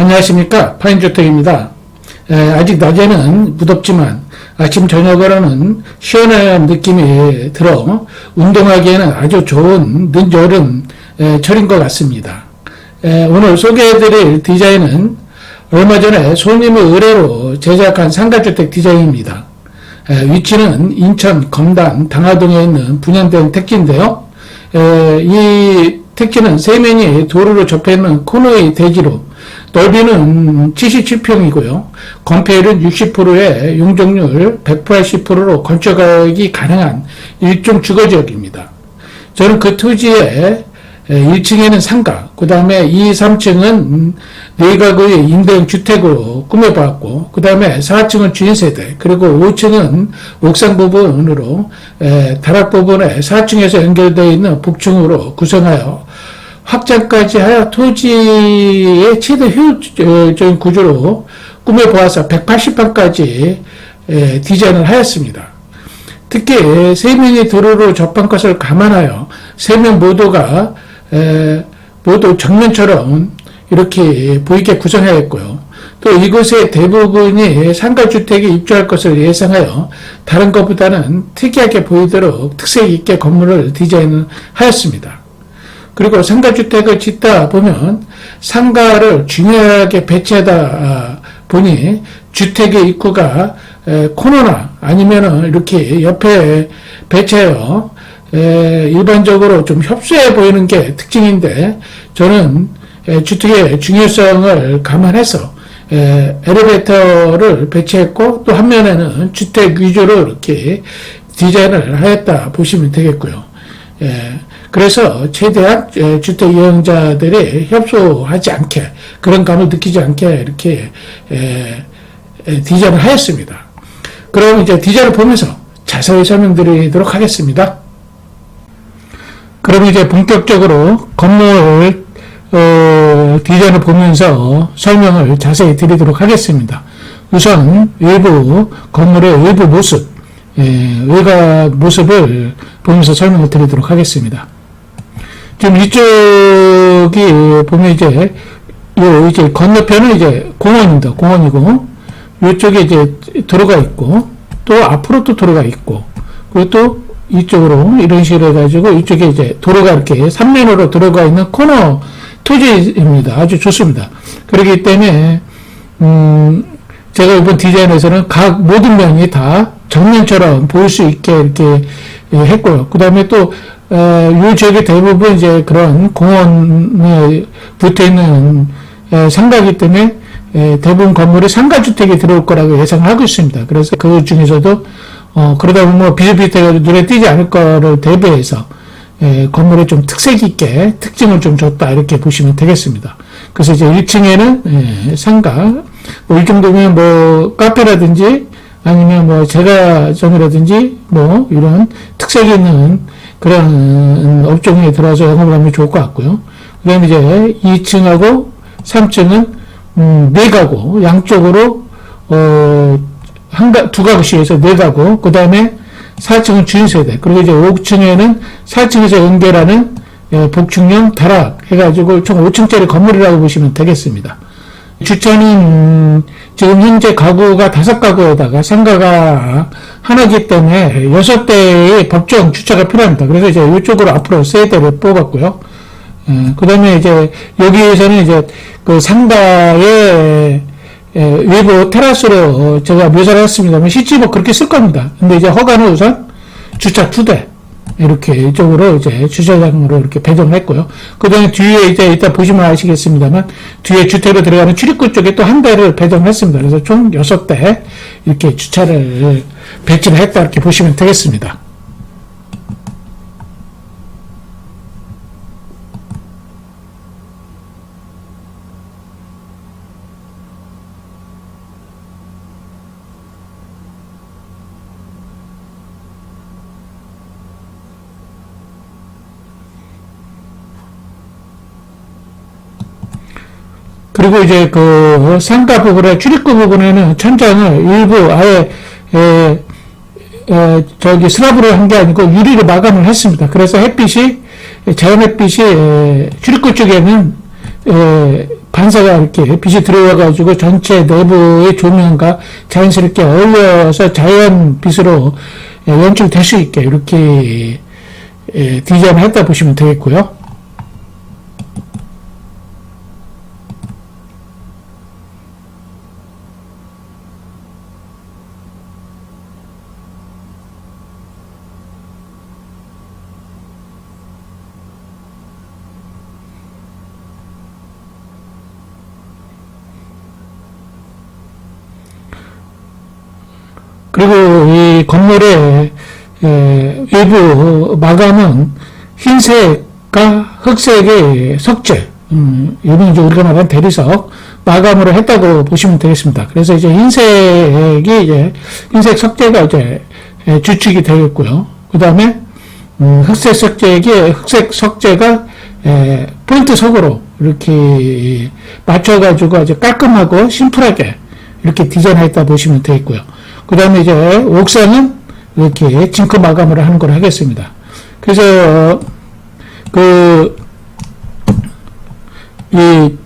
안녕하십니까 파인주택입니다. 에, 아직 낮에는 무덥지만 아침 저녁으로는 시원한 느낌이 들어 운동하기에는 아주 좋은 늦여름 에, 철인 것 같습니다. 에, 오늘 소개해드릴 디자인은 얼마 전에 손님의 의뢰로 제작한 상가주택 디자인입니다. 에, 위치는 인천 검단 당하동에 있는 분양된 택지인데요. 에, 이 택지는 세면이 도로로 접해 있는 코너의 대지로 넓이는 77평이고요. 건폐율은 60%에 용적률 180%로 건축하기 가능한 일종 주거지역입니다. 저는 그 토지에 1층에는 상가, 그 다음에 2, 3층은 네 가구의 임대형 주택으로 꾸며봤고, 그 다음에 4층은 주인세대, 그리고 5층은 옥상 부분으로 에, 다락 부분에 4층에서 연결되어 있는 복층으로 구성하여 확장까지 하여 토지의 최대 효율적인 구조로 꾸며보아서 180평까지 디자인을 하였습니다. 특히 세면이 도로로 접한 것을 감안하여 세면 모두가 에, 모두 정면처럼 이렇게 보이게 구성하였고요. 또 이곳의 대부분이 상가주택에 입주할 것을 예상하여 다른 것보다는 특이하게 보이도록 특색 있게 건물을 디자인하였습니다. 그리고 상가주택을 짓다 보면 상가를 중요하게 배치하다 보니 주택의 입구가 에, 코너나 아니면은 이렇게 옆에 배치하여 에, 일반적으로 좀 협소해 보이는 게 특징인데 저는 에, 주택의 중요성을 감안해서 에, 엘리베이터를 배치했고 또 한 면에는 주택 위주로 이렇게 디자인을 하였다 보시면 되겠고요. 예, 그래서 최대한 에, 주택 이용자들이 협소하지 않게 그런 감을 느끼지 않게 이렇게 디자인을 하였습니다. 그럼 이제 디자인을 보면서 자세히 설명드리도록 하겠습니다. 그럼 이제 본격적으로 건물 어, 디자인을 보면서 설명을 자세히 드리도록 하겠습니다. 우선 외부 건물의 외부 모습, 예, 외곽 모습을 보면서 설명을 드리도록 하겠습니다. 지금 이쪽이 보면 이제 요 이제 건너편은 이제 공원입니다. 공원이고 이쪽에 이제 도로가 있고 또 앞으로 또 도로가 있고 그리고 또 이쪽으로 이런 식으로 해가지고 이쪽에 이제 도로가 이렇게 삼면으로 들어가 있는 코너 토지입니다. 아주 좋습니다. 그렇기 때문에 음 제가 이번 디자인에서는 각 모든 면이 다 정면처럼 보일 수 있게 이렇게 예, 했고요. 그 다음에 또, 어, 이 지역의 대부분 이제 그런 공원에 붙어 있는 에, 상가이기 때문에 에, 대부분 건물이 상가주택이 들어올 거라고 예상을 하고 있습니다. 그래서 그 중에서도, 어, 그러다 보면 뭐 비슷비슷해가지고 눈에 띄지 않을 거를 대비해서 에, 건물에 좀 특색 있게 특징을 좀 줬다 이렇게 보시면 되겠습니다. 그래서 이제 1층에는 상가, 뭐 이 정도면 뭐 카페라든지 아니면 뭐 제과점이라든지 뭐 이런 특색 있는 그런 업종에 들어와서 영업을 하면 좋을 것 같고요. 그 다음에 이제 2층하고 3층은 음, 네 가구 양쪽으로 어, 한 가, 두 가구씩 해서 네 가구 그 다음에 4층은 주인세대 그리고 이제 5층에는 4층에서 연결하는 예, 복층형 다락 해가지고 총 5층짜리 건물이라고 보시면 되겠습니다. 주차는 음, 지금 현재 가구가 다섯 가구에다가 상가가 하나기 때문에 여섯 대의 법정 주차가 필요합니다. 그래서 이제 이쪽으로 앞으로 세 대를 뽑았고요. 그 다음에 이제 여기에서는 이제 그 상가의 에, 외부 테라스로 제가 묘사를 했습니다만 실제 뭐 그렇게 쓸 겁니다. 근데 이제 허가는 우선 주차 두 대. 이렇게 이쪽으로 이제 주차장으로 이렇게 배정을 했고요. 그 다음에 뒤에 이제 이따 보시면 아시겠습니다만 뒤에 주택으로 들어가는 출입구 쪽에 또 한 대를 배정을 했습니다. 그래서 총 여섯 대 이렇게 주차를 배치를 했다 이렇게 보시면 되겠습니다. 그리고 이제 그 상가 부분의 출입구 부분에는 천장을 일부 아예 에, 에, 저기 슬라브로 한 게 아니고 유리로 마감을 했습니다. 그래서 햇빛이 자연 햇빛이 에, 출입구 쪽에는 에, 반사가 이렇게 빛이 들어와 가지고 전체 내부의 조명과 자연스럽게 어울려서 자연 빛으로 예, 연출될 수 있게 이렇게 예, 디자인을 했다 보시면 되겠고요. 그리고 이 건물의 에, 외부 마감은 흰색과 흑색의 석재, 음, 이제 우리가 말하는 대리석 마감으로 했다고 보시면 되겠습니다. 그래서 이제 흰색이 이제 흰색 석재가 이제 에, 주축이 되겠고요. 그 다음에 음, 흑색 석재에게 흑색 석재가 에, 포인트 석으로 이렇게 맞춰가지고 아주 깔끔하고 심플하게 이렇게 디자인했다 보시면 되겠고요. 그 다음에 이제 옥상은 이렇게 징크 마감을 하는 걸 하겠습니다. 그래서 그 이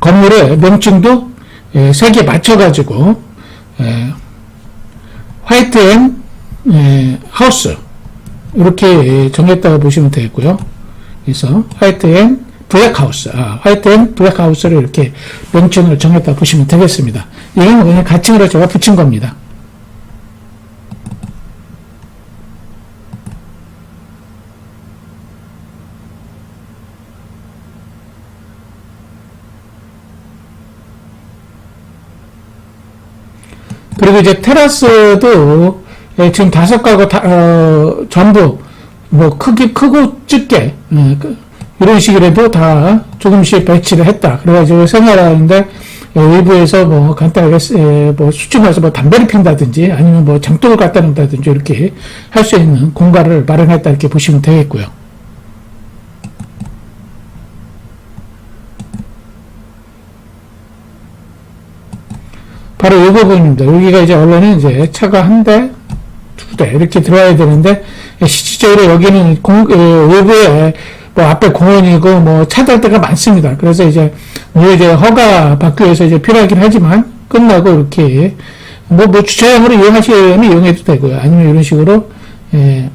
건물의 명칭도 예, 색에 맞춰가지고 예, 화이트 앤 예, 하우스 이렇게 정했다고 보시면 되겠고요. 그래서 화이트 앤 블랙 하우스, 아, 화이트 앤 블랙 하우스를 이렇게 명칭을 정했다 고 보시면 되겠습니다. 이건 그냥 가칭으로 제가 붙인 겁니다. 그리고 이제 테라스도 예, 지금 다섯 가구 다, 어, 전부 뭐 크기 크고 짙게 예, 그, 이런 식으로도 다 조금씩 배치를 했다. 그래가지고 생활하는데 예, 외부에서 뭐 간단하게 예, 뭐 수치 말해서 뭐 담배를 핀다든지 아니면 뭐 장독을 갖다 놓는다든지 이렇게 할 수 있는 공간을 마련했다 이렇게 보시면 되겠고요. 바로 이 부분입니다. 여기가 이제 원래는 이제 차가 한 대, 두 대 이렇게 들어와야 되는데 실질적으로 여기는 공, 어, 외부에 뭐 앞에 공원이고 뭐 차달 데가 많습니다. 그래서 이제 뭐 이제 허가 받기 위해서 이제 필요하긴 하지만 끝나고 이렇게 뭐, 뭐 주차장으로 이용하시면 이용해도 되고요. 아니면 이런 식으로 예,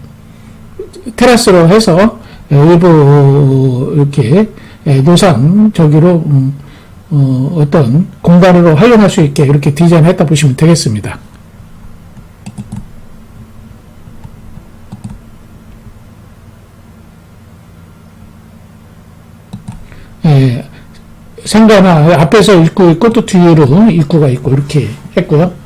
테라스로 해서 일부 이렇게 예, 노상 저기로 음, 어, 어떤 공간으로 활용할 수 있게 이렇게 디자인했다 보시면 되겠습니다. 예, 생가나 앞에서 입구 있고 또 뒤로 입구가 있고 이렇게 했고요.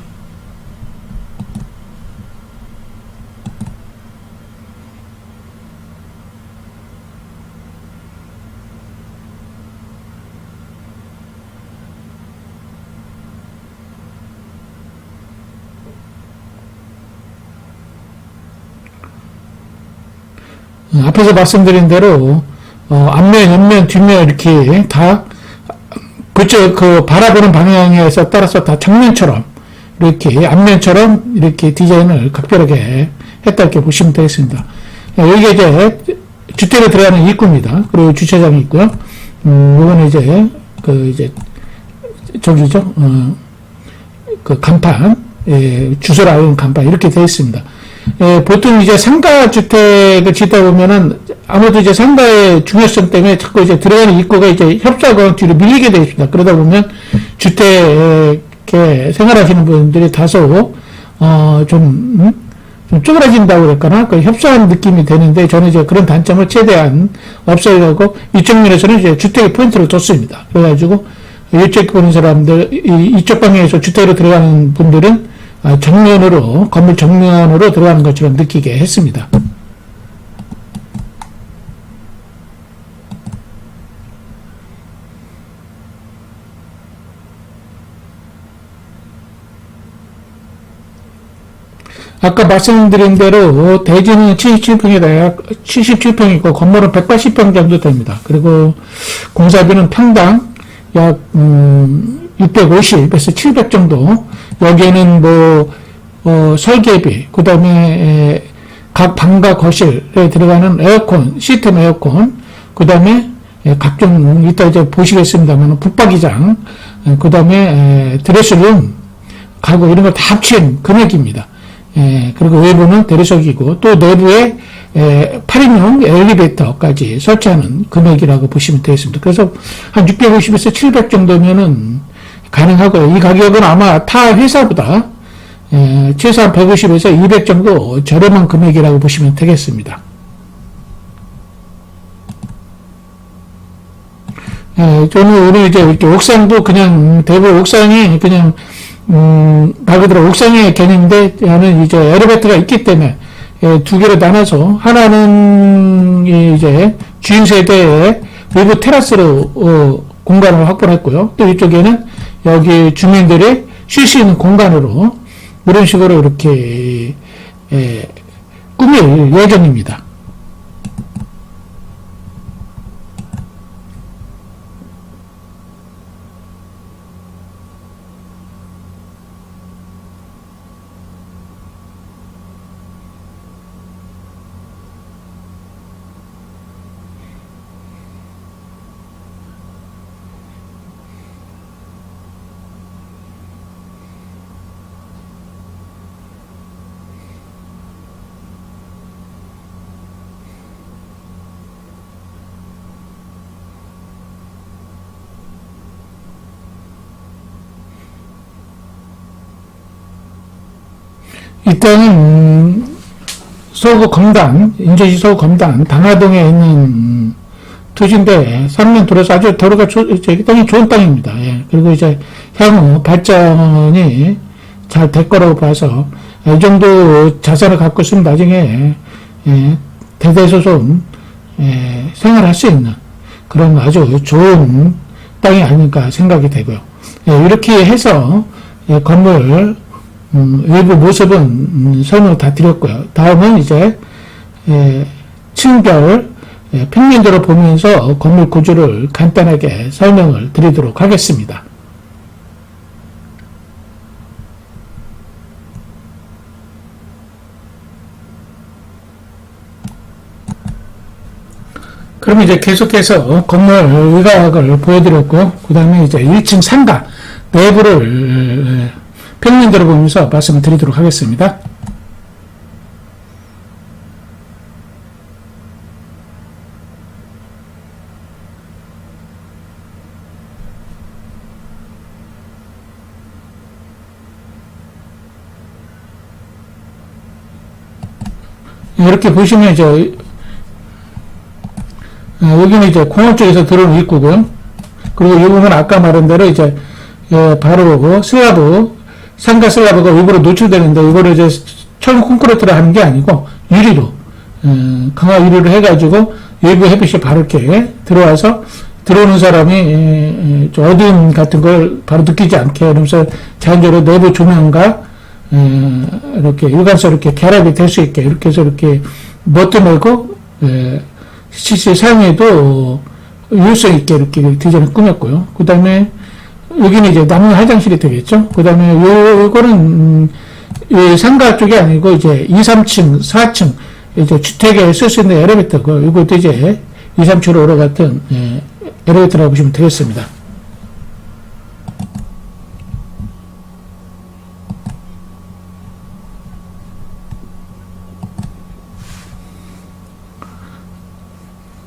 어, 앞에서 말씀드린 대로 어, 앞면, 옆면, 뒷면 이렇게 다 그쪽 그 바라보는 방향에서 따라서 다 정면처럼 이렇게 앞면처럼 이렇게 디자인을 각별하게 했다 이렇게 보시면 되겠습니다. 어, 여기가 이제 주택에 들어가는 입구입니다. 그리고 주차장이 있고요. 음, 이거는 이제 그 이제 저기죠. 어, 그 간판, 예, 주소를 알는 간판 이렇게 되어 있습니다. 예, 보통 이제 상가 주택을 짓다 보면은 아무래도 이제 상가의 중요성 때문에 자꾸 이제 들어가는 입구가 이제 협사가 뒤로 밀리게 되어 있습니다. 그러다 보면 주택에 생활하시는 분들이 다소 어좀 음? 좀 쪼그라진다고 그럴까나 그 협소한 느낌이 되는데 저는 이제 그런 단점을 최대한 없애려고 이쪽 면에서는 이제 주택의 포인트를 뒀습니다. 그래가지고 이쪽 보는 사람들 이, 이쪽 방향에서 주택으로 들어가는 분들은 아, 정면으로 건물 정면으로 들어가는 것처럼 느끼게 했습니다. 아까 말씀드린 대로 대지는 77평에다 77평이고 건물은 180평 정도 됩니다. 그리고 공사비는 평당 약 음, 650에서 700 정도. 여기에는 뭐 어, 설계비, 그 다음에 각 방과 거실에 들어가는 에어컨, 시스템 에어컨, 그 다음에 예, 각종 이따 이제 보시겠습니다만 붙박이장, 그 다음에 드레스룸, 가구 이런 걸 다 합친 금액입니다. 예, 그리고 외부는 대리석이고 또 내부에 에, 8인용 엘리베이터까지 설치하는 금액이라고 보시면 되겠습니다. 그래서 한 650에서 700 정도면은 가능하고요. 이 가격은 아마 타 회사보다 에, 최소한 150에서 200 정도 저렴한 금액이라고 보시면 되겠습니다. 예, 저는 오늘 이제 이렇게 옥상도 그냥 대부분 옥상이 그냥 음, 말 그대로 옥상의 개념인데 하는 이제 엘리베이터가 있기 때문에 예, 두 개로 나눠서 하나는 이 이제 주인 세대의 외부 테라스로 어, 공간을 확보했고요. 또 이쪽에는 여기 주민들이 쉴 수 있는 공간으로 이런 식으로 이렇게 예, 꾸밀 예정입니다. 이때는 음, 서구 검단, 인제시 서구 검단, 당하동에 있는 음, 토지인데 3년 들어서 아주 도로가 조, 좋은 땅입니다. 예. 그리고 이제 향후 발전이 잘 될 거라고 봐서 이 정도 자산을 갖고 있으면 나중에 예, 대대소손 예, 생활할 수 있는 그런 아주 좋은 땅이 아닐까 생각이 되고요. 예, 이렇게 해서 예, 건물 음, 일부 모습은 음, 설명을 다 드렸고요. 다음은 이제 예, 층별 예, 평면도를 보면서 건물 구조를 간단하게 설명을 드리도록 하겠습니다. 그럼 이제 계속해서 건물 의각을 보여드렸고, 그 다음에 이제 1층 상가 내부를 평면도를 보면서 말씀을 드리도록 하겠습니다. 이렇게 보시면 이제 어, 여기는 이제 공원 쪽에서 들어오는 입구고요. 그리고 이 부분은 아까 말한 대로 이제 예, 바로 그 슬라브 상가 슬라브가 일부러 노출되는데 이거를 이제 철 콘크리트로 하는 게 아니고 유리로 음, 강화 유리로 해가지고 외부 햇빛이 바로 이렇게 들어와서 들어오는 사람이 에, 에, 어두움 같은 걸 바로 느끼지 않게 하면서 자연적으로 내부 조명과 에, 이렇게 일관스럽게 결합이 될 수 있게 이렇게 해서 이렇게 에, 실제 사용에도 유효성 있게 이렇게 디자인을 꾸몄고요. 그 다음에 여기는 이제 남녀 화장실이 되겠죠. 그 다음에 요, 요거는, 음, 이 상가 쪽이 아니고 이제 2, 3층, 4층, 이제 주택에 쓸 수 있는 엘리베이터고, 이것도 이제 2, 3층으로 올라갔던, 예, 엘리베이터라고 보시면 되겠습니다.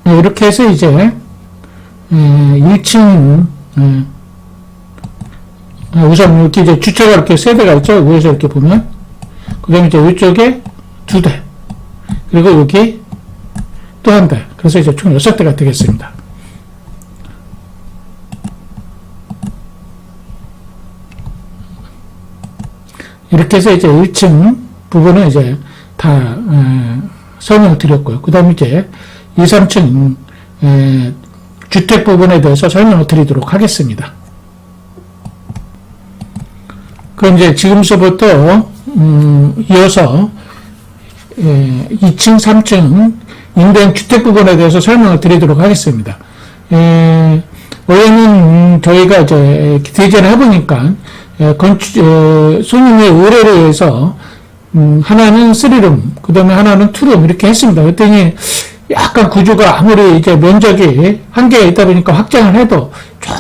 네, 이렇게 해서 이제, 예, 1층, 예, 아, 우선 이렇게 이제 주차가 이렇게 세 대가 있죠. 위에서 이렇게 보면. 그 다음에 이제 이쪽에 두 대. 그리고 여기 또 한 대. 그래서 이제 총 여섯 대가 되겠습니다. 이렇게 해서 이제 1층 부분은 이제 다 에, 설명을 드렸고요. 그 다음에 이제 2, 3층 에, 주택 부분에 대해서 설명을 드리도록 하겠습니다. 그럼 이제 지금서부터 음, 이어서 예, 2층, 3층 인대형 주택 부분에 대해서 설명을 드리도록 하겠습니다. 예, 원래는 음, 저희가 이제 디자인을 해보니까 예, 건축 예, 손님의 의뢰를 위해서 음, 하나는 3룸, 그 다음에 하나는 2룸 이렇게 했습니다. 그랬더니 약간 구조가 아무리 이제 면적이 한계가 있다 보니까 확장을 해도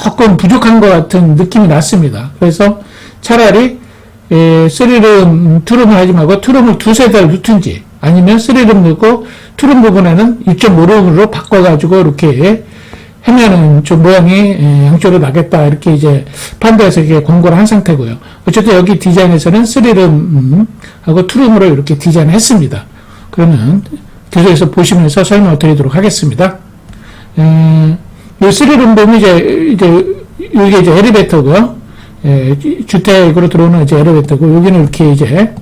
조금 부족한 것 같은 느낌이 났습니다. 그래서 차라리 에, 쓰리룸, 투룸을 하지 말고 투룸을 두세 달 넣든지 아니면 쓰리룸 넣고 투룸 부분에는 2.5룸으로 바꿔가지고 이렇게 하면은 좀 모양이 에, 양쪽으로 나겠다 이렇게 이제 판도에서 이게 권고를 한 상태고요. 어쨌든 여기 디자인에서는 쓰리룸하고 투룸으로 이렇게 디자인을 했습니다. 그러면 계속해서 보시면서 설명을 드리도록 하겠습니다. 음, 이 쓰리룸 보면 이제, 이제, 이게 이제 엘리베이터고요. 예, 주택으로 들어오는 이제 엘리베이터고, 여기는 이렇게 이제,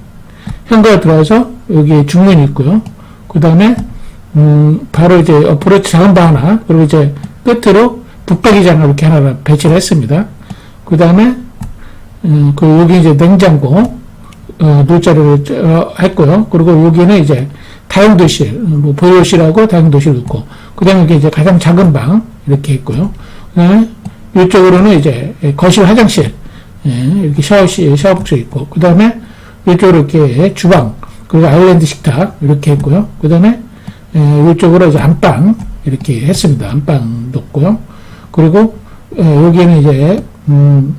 현관에 들어와서, 여기 중문이 있고요. 그 다음에, 음, 바로 이제 어프로치 방 하나, 그리고 이제 끝으로 붙박이장을 이렇게 하나 배치를 했습니다. 그 다음에, 음, 그 여기 이제 냉장고, 어, 놀자리를 어, 했고요. 그리고 여기는 이제 다용도실, 뭐 보일러실하고 다용도실 있고, 그 다음에 이게 이제 가장 작은 방 이렇게 있고요. 그 다음에 이쪽으로는 이제 거실 화장실, 예, 이렇게 샤워실, 샤워복도 있고, 그 다음에 이쪽으로 이렇게 주방, 그리고 아일랜드 식탁 이렇게 있고요. 그 다음에 이쪽으로 이제 안방 이렇게 했습니다. 안방 놓고요. 그리고 예, 여기는 이제 음,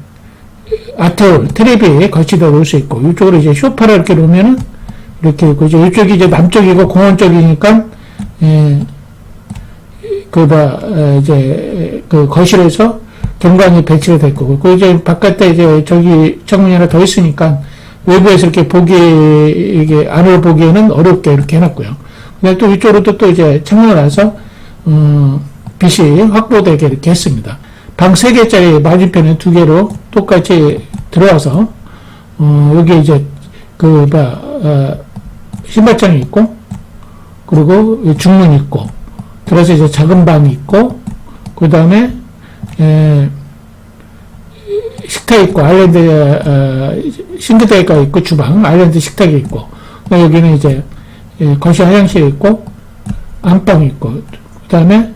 아트홀, 트랩이 거치다 놓을 수 있고, 이쪽으로 이제 쇼파를 이렇게 놓으면은, 이렇게 이제 이쪽이 이제 남쪽이고 공원 쪽이니까, 예, 그, 봐, 어, 이제, 그 거실에서 경관이 배치가 될 거고, 그 이제 바깥에 이제 저기 창문이 하나 더 있으니까, 외부에서 이렇게 보기, 이게 안으로 보기에는 어렵게 이렇게 해놨고요. 그다음에 또 이쪽으로 또, 또 이제 창문을 놔서, 음, 빛이 확보되게 이렇게 했습니다. 방 3개짜리 맞은편에 두 개로 똑같이 들어와서, 어, 여기 이제, 그, 뭐, 어, 신발장이 있고, 그리고 중문이 있고, 들어서 이제 작은 방이 있고, 그 다음에, 식탁이 있고, 아일랜드, 어, 싱크대가 있고, 주방, 아일랜드 식탁이 있고, 여기는 이제, 예, 거실 화장실이 있고, 안방이 있고, 그 다음에,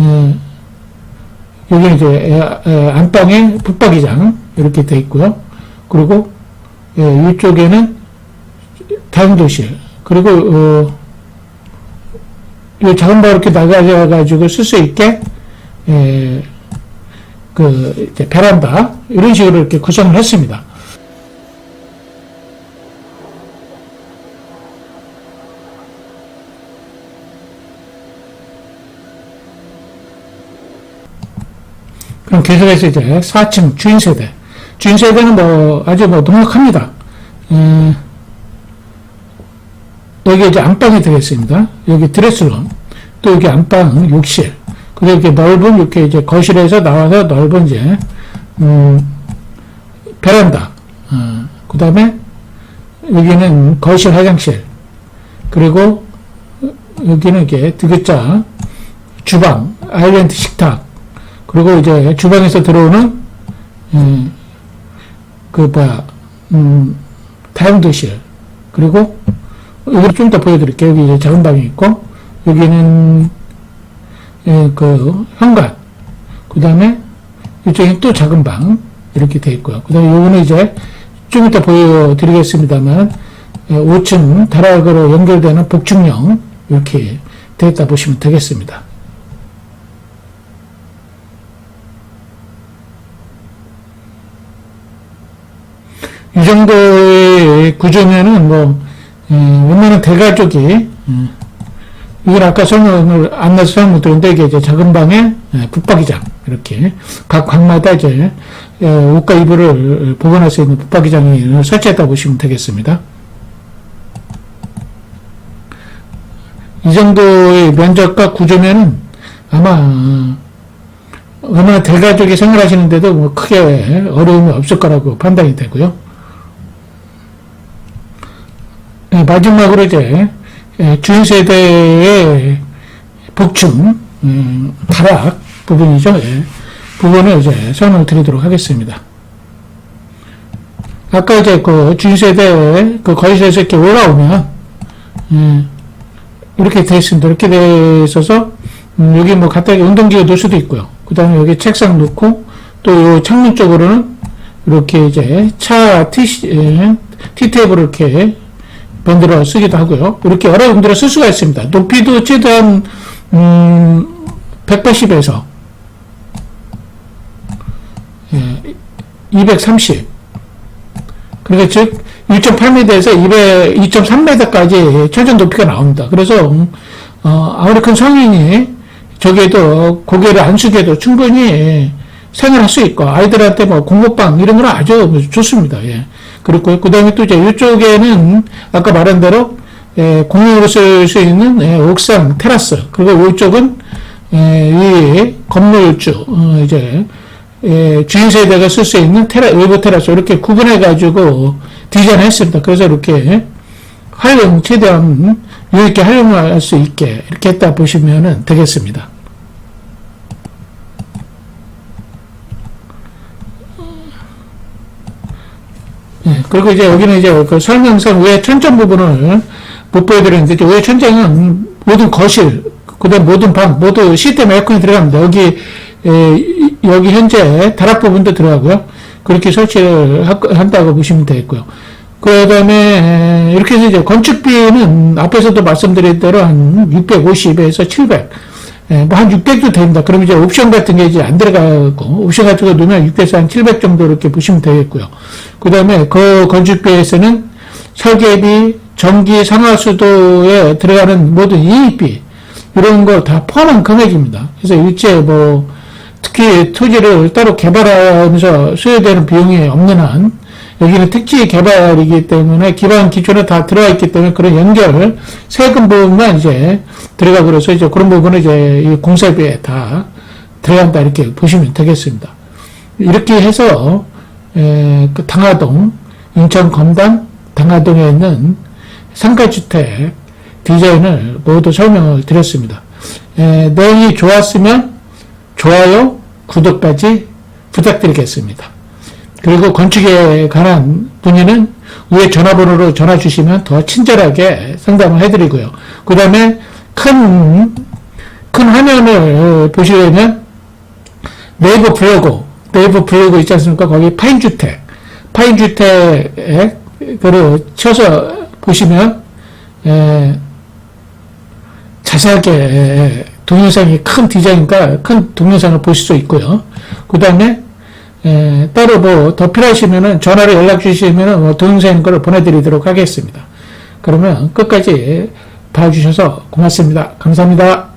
예, 여기 이제 안방에 붙박이장 이렇게 돼 있고요. 그리고 예, 이쪽에는 다용도실 그리고 어, 이 작은 방 이렇게 나가져 가지고 쓸 수 있게 예, 그 이제 베란다 이런 식으로 이렇게 구성을 했습니다. 그럼 계속해서 이제 4층 주인 세대. 주인 세대는 뭐 아주 뭐 넉넉합니다. 음, 여기 이제 안방이 되겠습니다. 여기 드레스룸, 또 여기 안방 욕실, 그리고 이렇게 넓은 이렇게 이제 거실에서 나와서 넓은 이제 음, 베란다, 어, 그 다음에 여기는 거실 화장실, 그리고 여기는 이렇게 디귿자 주방, 아일랜드 식탁, 그리고 이제 주방에서 들어오는 음, 그 뭐야 음, 다용도실. 그리고 이걸 좀더 보여드릴게요. 여기 이제 작은 방이 있고 여기는 예, 그 현관 그 다음에 이쪽에 또 작은 방 이렇게 돼 있고요. 그 다음에 요거는 이제 좀 이따 보여드리겠습니다만 5층 다락으로 연결되는 복층형 이렇게 되어 있다 보시면 되겠습니다. 이 정도의 구조면은 뭐, 음, 웬만한 대가족이, 음, 이건 아까 설명을 안내서 설명 드렸는데 이게 이제 작은 방에 예, 붙박이장 이렇게 각 방마다 이제 예, 옷과 이불을 보관할 수 있는 붙박이장을 설치했다 보시면 되겠습니다. 이 정도의 면적과 구조면은 아마 얼마나 대가족이 생활하시는데도 뭐 크게 어려움이 없을 거라고 판단이 되고요. 네, 마지막으로 이제 예, 주인 세대의 복층 음, 다락 부분이죠. 예. 부분을 이제 설명을 드리도록 하겠습니다. 아까 이제 그 주인 세대 그 거실에서 이렇게 올라오면 음, 이렇게 돼 있습니다. 이렇게 돼 있어서 음, 여기 뭐 간단하게 운동기구 놓을 수도 있고요. 그 다음에 여기 책상 놓고 또 창문 쪽으로는 이렇게 이제 차 티, 티 테이블을 이렇게 번들어 쓰기도 하고요. 이렇게 여러 용도로 쓸 수가 있습니다. 높이도 최대한 음, 180에서 예, 230 그러니까 즉 1.8m에서 200, 2.3m까지 최전 높이가 나옵니다. 그래서 어, 아무리 큰 성인이 저기에도 고개를 안 숙여도 충분히 생활할 수 있고 아이들한테 뭐 공부방 이런 거는 아주 좋습니다. 예. 그렇고 그 다음에 또 이제 이쪽에는 아까 말한 대로 예, 공용으로 쓸 수 있는 예, 옥상 테라스 그리고 이쪽은 예, 이 건물주 어, 이제 예, 주인 세대가 쓸 수 있는 테라 외부 테라스 이렇게 구분해 가지고 디자인했습니다. 그래서 이렇게 활용 최대한 유익게 활용할 수 있게 이렇게 했다 보시면 되겠습니다. 예, 그리고 이제 여기는 이제 그 설명서 외 천장 부분을 못 보여드렸는데 외 천장은 모든 거실, 그 다음 모든 방 모두 시스템 에어컨이 들어갑니다. 여기 에, 이- 여기 현재 다락 부분도 들어가고요. 그렇게 설치를 하- 한다고 보시면 되겠고요. 그 다음에 이렇게 해서 이제 건축비는 앞에서도 말씀드린 대로 한 650에서 700, 뭐한 600도 됩니다. 그럼 이제 옵션 같은 게 이제 안 들어가고 옵션 같은 거 넣으면 600에서 한 700 정도 이렇게 보시면 되겠고요. 그 다음에 그 건축비에서는 설계비, 전기, 상하수도에 들어가는 모든 이익비 이런 거 다 포함한 금액입니다. 그래서 일체 뭐 특히 토지를 따로 개발하면서 소요되는 비용이 없는 한 여기는 특지 개발이기 때문에 기반 기초는 다 들어가 있기 때문에 그런 연결 세금 부분만 이제 들어가 그래서 이제 그런 부분은 이제 이 공사비에 다 들어간다 이렇게 보시면 되겠습니다. 이렇게 해서 에, 그 당하동 인천 검단 당하동에 있는 상가주택 디자인을 모두 설명을 드렸습니다. 에, 내용이 좋았으면 좋아요, 구독까지 부탁드리겠습니다. 그리고 건축에 관한 문의는 위에 전화번호로 전화 주시면 더 친절하게 상담을 해드리고요. 그 다음에 큰, 큰 화면을 보시려면 네이버 블로그, 네이버 블로그 있지 않습니까? 거기 파인주택, 파인주택에 그를 쳐서 보시면, 에, 자세하게 동영상이 큰 디자인과 큰 동영상을 보실 수 있고요. 그 다음에 따로 뭐 더 필요하시면은 전화로 연락 주시면은 뭐 동영상 거를 보내드리도록 하겠습니다. 그러면 끝까지 봐주셔서 고맙습니다. 감사합니다.